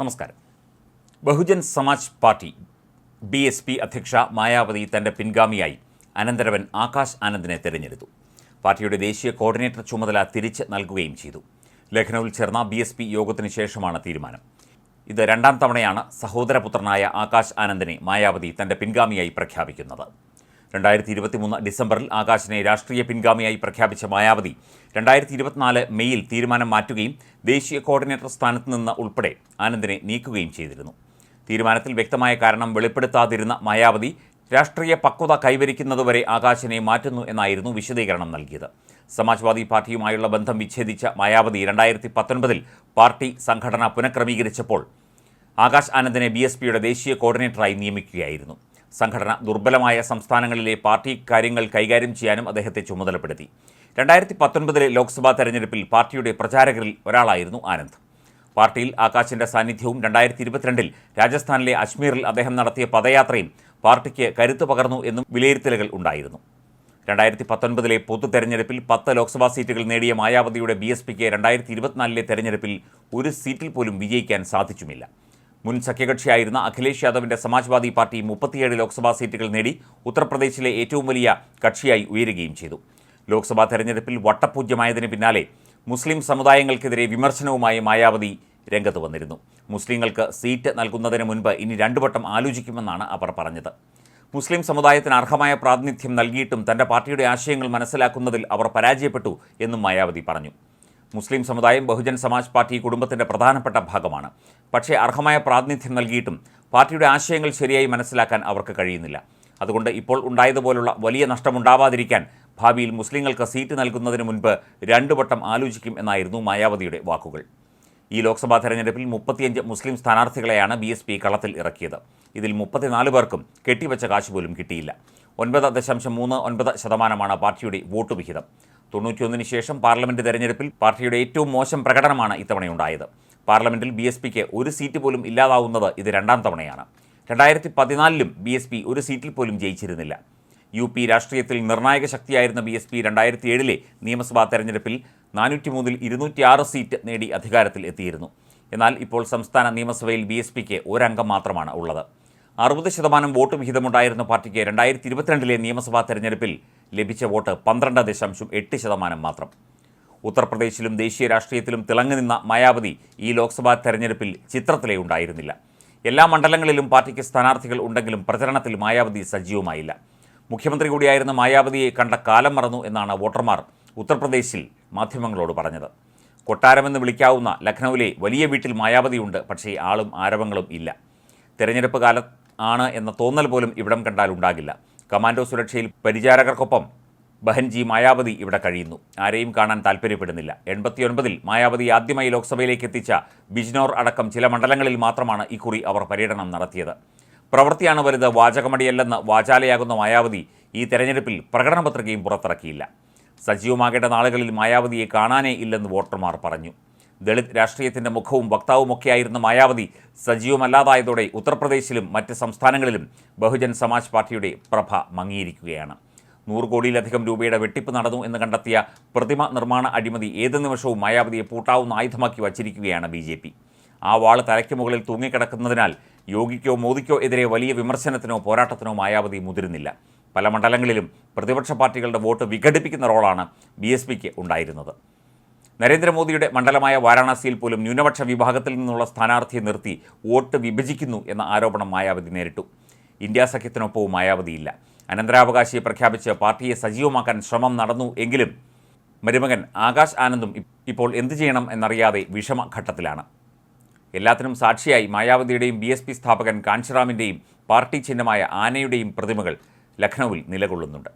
നമസ്കാരം. Bahujan Samaj party B S P അധ്യക്ഷ മായാവതി തന്റെ പിൻഗാമിയായി അനന്തരവൻ ആകാശ് ആനന്ദിനെ തിരഞ്ഞെടുത്തു. പാർട്ടിയുടെ ദേശീയ കോർഡിനേറ്റർ ചുമതല തിരിച്ച് നൽകുകയും ചെയ്തു. ലഖ്നൌവിൽ ചേർന്ന ബി എസ് പി യോഗത്തിന് ശേഷമാണ് തീരുമാനം. ഇത് രണ്ടാം തവണയാണ് സഹോദരപുത്രനായ ആകാശ് ആനന്ദിനെ മായാവതി തന്റെ പിൻഗാമിയായി പ്രഖ്യാപിക്കുന്നത്. രണ്ടായിരത്തി ഇരുപത്തിമൂന്ന് ഡിസംബറിൽ ആകാശിനെ രാഷ്ട്രീയ പിൻഗാമിയായി പ്രഖ്യാപിച്ച മായാവതി രണ്ടായിരത്തി ഇരുപത്തിനാല് മെയ്യിൽ തീരുമാനം മാറ്റുകയും ദേശീയ കോർഡിനേറ്റർ സ്ഥാനത്ത് നിന്ന് ഉൾപ്പെടെ ആനന്ദിനെ നീക്കുകയും ചെയ്തിരുന്നു. തീരുമാനത്തിൽ വ്യക്തമായ കാരണം വെളിപ്പെടുത്താതിരുന്ന മായാവതി രാഷ്ട്രീയ പക്വത കൈവരിക്കുന്നതുവരെ ആകാശിനെ മാറ്റുന്നു എന്നായിരുന്നു വിശദീകരണം നൽകിയത്. സമാജ്വാദി പാർട്ടിയുമായുള്ള ബന്ധം വിച്ഛേദിച്ച മായാവതി രണ്ടായിരത്തി പത്തൊൻപതിൽ പാർട്ടി സംഘടന പുനഃക്രമീകരിച്ചപ്പോൾ ആകാശ് ആനന്ദിനെ ബി എസ് പിയുടെ ദേശീയ കോർഡിനേറ്ററായി നിയമിക്കുകയായിരുന്നു. സംഘടന ദുർബലമായ സംസ്ഥാനങ്ങളിലെ പാർട്ടി കാര്യങ്ങൾ കൈകാര്യം ചെയ്യാനും അദ്ദേഹത്തെ ചുമതലപ്പെടുത്തി. രണ്ടായിരത്തി പത്തൊൻപതിലെ ലോക്സഭാ തെരഞ്ഞെടുപ്പിൽ പാർട്ടിയുടെ പ്രചാരകരിൽ ഒരാളായിരുന്നു ആനന്ദ്. പാർട്ടിയിൽ ആകാശിന്റെ സാന്നിധ്യവും രണ്ടായിരത്തി ഇരുപത്തിരണ്ടിൽ രാജസ്ഥാനിലെ അജ്മീറിൽ അദ്ദേഹം നടത്തിയ പദയാത്രയും പാർട്ടിക്ക് കരുത്തു പകർന്നു എന്നും വിലയിരുത്തലുകൾ ഉണ്ടായിരുന്നു. രണ്ടായിരത്തി പത്തൊൻപതിലെ പൊതു തെരഞ്ഞെടുപ്പിൽ പത്ത് ലോക്സഭാ സീറ്റുകൾ നേടിയ മായാവതിയുടെ ബി എസ് പിക്ക് രണ്ടായിരത്തി ഇരുപത്തിനാലിലെ തെരഞ്ഞെടുപ്പിൽ ഒരു സീറ്റിൽ പോലും വിജയിക്കാൻ സാധിച്ചുമില്ല. മുൻ സഖ്യകക്ഷിയായിരുന്ന അഖിലേഷ് യാദവിന്റെ സമാജ്വാദി പാർട്ടി മുപ്പത്തിയേഴ് ലോക്സഭാ സീറ്റുകൾ നേടി ഉത്തർപ്രദേശിലെ ഏറ്റവും വലിയ കക്ഷിയായി ഉയരുകയും ചെയ്തു. ലോക്സഭാ തെരഞ്ഞെടുപ്പിൽ വട്ടപൂജ്യമായതിന് പിന്നാലെ മുസ്ലിം സമുദായങ്ങൾക്കെതിരെ വിമർശനവുമായി മായാവതി രംഗത്ത് വന്നിരുന്നു. മുസ്ലിങ്ങൾക്ക് സീറ്റ് നൽകുന്നതിന് മുൻപ് ഇനി രണ്ടു വട്ടം ആലോചിക്കുമെന്നാണ് അവർ പറഞ്ഞത്. മുസ്ലിം സമുദായത്തിന് അർഹമായ പ്രാതിനിധ്യം നൽകിയിട്ടും തന്റെ പാർട്ടിയുടെ ആശയങ്ങൾ മനസ്സിലാക്കുന്നതിൽ അവർ പരാജയപ്പെട്ടു എന്നും മായാവതി പറഞ്ഞു. മുസ്ലിം സമുദായം ബഹുജൻ സമാജ് പാർട്ടി കുടുംബത്തിന്റെ പ്രധാനപ്പെട്ട ഭാഗമാണ്. പക്ഷേ അർഹമായ പ്രാതിനിധ്യം നൽകിയിട്ടും പാർട്ടിയുടെ ആശയങ്ങൾ ശരിയായി മനസ്സിലാക്കാൻ അവർക്ക് കഴിയുന്നില്ല. അതുകൊണ്ട് ഇപ്പോൾ ഉണ്ടായതുപോലുള്ള വലിയ നഷ്ടമുണ്ടാവാതിരിക്കാൻ ഭാവിയിൽ മുസ്ലിങ്ങൾക്ക് സീറ്റ് നൽകുന്നതിന് മുൻപ് രണ്ടു വട്ടം ആലോചിക്കും എന്നായിരുന്നു മായാവതിയുടെ വാക്കുകൾ. ഈ ലോക്സഭാ തെരഞ്ഞെടുപ്പിൽ മുപ്പത്തിയഞ്ച് മുസ്ലിം സ്ഥാനാർത്ഥികളെയാണ് ബി എസ് പി കളത്തിൽ ഇറക്കിയത്. ഇതിൽ മുപ്പത്തിനാല് പേർക്കും കെട്ടിവെച്ച കാശ് പോലും കിട്ടിയില്ല. ഒൻപത് ദശാംശം മൂന്ന് ഒൻപത് ശതമാനമാണ് പാർട്ടിയുടെ വോട്ട് വിഹിതം. തൊണ്ണൂറ്റിയൊന്നിന് ശേഷം പാർലമെന്റ് തെരഞ്ഞെടുപ്പിൽ പാർട്ടിയുടെ ഏറ്റവും മോശം പ്രകടനമാണ് ഇത്തവണയുണ്ടായത്. പാർലമെന്റിൽ ബി എസ് പിക്ക് ഒരു സീറ്റ് പോലും ഇല്ലാതാവുന്നത് ഇത് രണ്ടാം തവണയാണ്. രണ്ടായിരത്തി പതിനാലിലും ബി എസ് പി ഒരു സീറ്റിൽ പോലും ജയിച്ചിരുന്നില്ല. യു പി രാഷ്ട്രീയത്തിൽ നിർണായക ശക്തിയായിരുന്ന ബി എസ് പി രണ്ടായിരത്തി ഏഴിലെ നിയമസഭാ തെരഞ്ഞെടുപ്പിൽ നാനൂറ്റി മൂന്നിൽ ഇരുന്നൂറ്റിയാറ് സീറ്റ് നേടി അധികാരത്തിൽ എത്തിയിരുന്നു. എന്നാൽ ഇപ്പോൾ സംസ്ഥാന നിയമസഭയിൽ ബി എസ് പിക്ക് ഒരംഗം മാത്രമാണ് ഉള്ളത്. അറുപത് ശതമാനം വോട്ട് വിഹിതമുണ്ടായിരുന്ന പാർട്ടിക്ക് രണ്ടായിരത്തി ഇരുപത്തിരണ്ടിലെ നിയമസഭാ തെരഞ്ഞെടുപ്പിൽ ലഭിച്ച വോട്ട് പന്ത്രണ്ട് ദശാംശം എട്ട് ശതമാനം മാത്രം. ഉത്തർപ്രദേശിലും ദേശീയ രാഷ്ട്രീയത്തിലും തിളങ്ങി നിന്ന മായാവതി ഈ ലോക്സഭാ തെരഞ്ഞെടുപ്പിൽ ചിത്രത്തിലേ ഉണ്ടായിരുന്നില്ല. എല്ലാ മണ്ഡലങ്ങളിലും പാർട്ടിക്ക് സ്ഥാനാർത്ഥികൾ ഉണ്ടെങ്കിലും പ്രചരണത്തിൽ മായാവതി സജീവമായില്ല. മുഖ്യമന്ത്രി കൂടിയായിരുന്ന മായാവതിയെ കണ്ട കാലം മറന്നു എന്നാണ് വോട്ടർമാർ ഉത്തർപ്രദേശിൽ മാധ്യമങ്ങളോട് പറഞ്ഞത്. കൊട്ടാരമെന്ന് വിളിക്കാവുന്ന ലഖ്നൌവിലെ വലിയ വീട്ടിൽ മായാവതിയുണ്ട് പക്ഷേ ആളും ആരവങ്ങളും ഇല്ല. തെരഞ്ഞെടുപ്പ് കാലം ആണ് എന്ന തോന്നൽ പോലും ഇവിടം കണ്ടാൽ ഉണ്ടാകില്ല. കമാൻഡോ സുരക്ഷയിൽ പരിചാരകർക്കൊപ്പം ബഹൻജി മായാവതി ഇവിടെ കഴിയുന്നു. ആരെയും കാണാൻ താല്പര്യപ്പെടുന്നില്ല എൺപത്തിയൊൻപതിൽ മായാവതി ആദ്യമായി ലോക്സഭയിലേക്ക് എത്തിച്ച ബിജ്നോർ അടക്കം ചില മണ്ഡലങ്ങളിൽ മാത്രമാണ് ഇക്കുറി അവർ പര്യടനം നടത്തിയത്. പ്രവൃത്തിയാണ് വലുത് വാചകമടിയല്ലെന്ന് വാചാലയാകുന്ന മായാവതി ഈ തെരഞ്ഞെടുപ്പിൽ പ്രകടന പത്രികയും പുറത്തിറക്കിയില്ല. സജീവമാകേണ്ട നാളുകളിൽ മായാവതിയെ കാണാനേ ഇല്ലെന്ന് വോട്ടർമാർ പറഞ്ഞു. ദളിത് രാഷ്ട്രീയത്തിന്റെ മുഖവും വക്താവുമൊക്കെയായിരുന്ന മായാവതി. സജീവമല്ലാതായതോടെ ഉത്തർപ്രദേശിലും മറ്റ് സംസ്ഥാനങ്ങളിലും ബഹുജൻ സമാജ് പാർട്ടിയുടെ പ്രഭ മങ്ങിയിരിക്കുകയാണ്. നൂറ് കോടിയിലധികം രൂപയുടെ വെട്ടിപ്പ് നടന്നു എന്ന് കണ്ടെത്തിയ പ്രതിമ നിർമ്മാണ അഴിമതി ഏത് നിമിഷവും മായാവതിയെ പൂട്ടാവുന്ന ആയുധമാക്കി വച്ചിരിക്കുകയാണ് ബി ജെ പി. ആ വാൾ തലയ്ക്ക് മുകളിൽ തൂങ്ങിക്കിടക്കുന്നതിനാൽ യോഗിക്കോ മോദിക്കോ എതിരെ വലിയ വിമർശനത്തിനോ പോരാട്ടത്തിനോ മായാവതി മുതിരുന്നില്ല. പല മണ്ഡലങ്ങളിലും പ്രതിപക്ഷ പാർട്ടികളുടെ വോട്ട് വിഘടിപ്പിക്കുന്ന റോളാണ് ബി എസ് പിക്ക് ഉണ്ടായിരുന്നത്. നരേന്ദ്രമോദിയുടെ മണ്ഡലമായ വാരാണസിയിൽ പോലും ന്യൂനപക്ഷ വിഭാഗത്തിൽ നിന്നുള്ള സ്ഥാനാർത്ഥിയെ നിർത്തി വോട്ട് വിഭജിക്കുന്നു എന്ന ആരോപണം മായാവതി നേരിട്ടു. ഇന്ത്യാ സഖ്യത്തിനൊപ്പവും മായാവതിയില്ല. അനന്തരാവകാശിയെ പ്രഖ്യാപിച്ച് പാർട്ടിയെ സജീവമാക്കാൻ ശ്രമം നടന്നു എങ്കിലും മരുമകൻ ആകാശ് ആനന്ദും ഇപ്പോൾ എന്തു ചെയ്യണം എന്നറിയാതെ വിഷമഘട്ടത്തിലാണ്. എല്ലാത്തിനും സാക്ഷിയായി മായാവതിയുടെയും ബി എസ് പി സ്ഥാപകൻ കാഞ്ചിറാമിന്റെയും പാർട്ടി ചിഹ്നമായ ആനയുടെയും പ്രതിമകൾ ലഖ്നൌവിൽ നിലകൊള്ളുന്നുണ്ട്.